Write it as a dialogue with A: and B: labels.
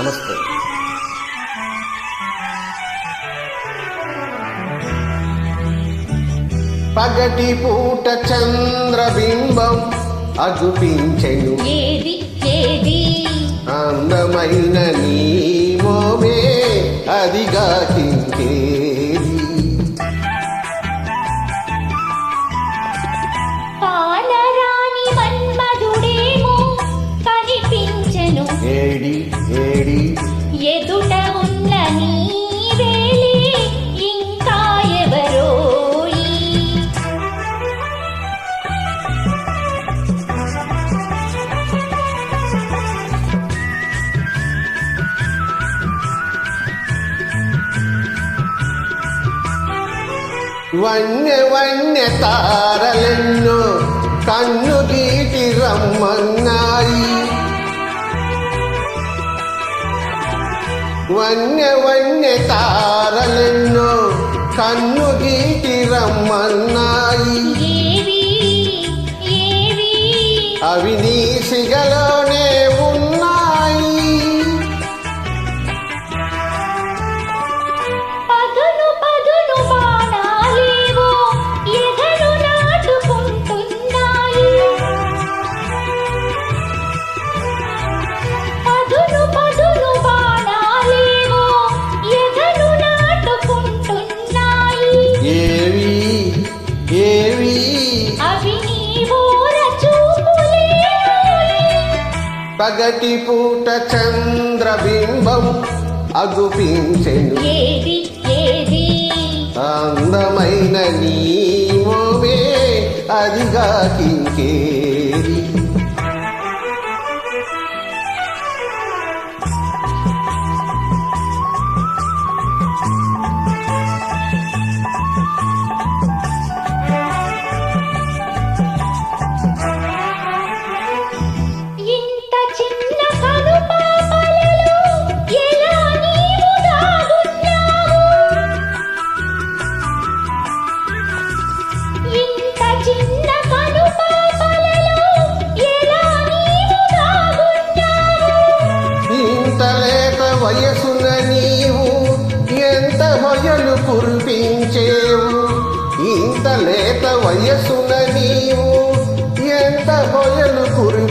A: నమస్తే. పగటి పూట చంద్రబింబం అగుపించెను.
B: ఏది ఏది?
A: అందమైన నీ మోమే అదిగా కింకేది ఏడి ఏడి
B: ఎదుట ఉన్న నీ ఇంకా ఎవరోయి
A: వన్య వన్య తారలెన్నో వన్య వన్య తారలెన్నో కన్ను గీటి రమ్మన్నాయి అవి నీ సిగలోనే
B: పగటి పూట చంద్రబింబం అగుపించెను. ఏది ఏది?
A: అందమైన నీ
B: మోమే అదిగా కింకే వయసున
A: నీవు ఎంత వయలు కురిపించేవు?
B: ఇంత లేత
A: వయసున నీవు ఎంత వయలు కురి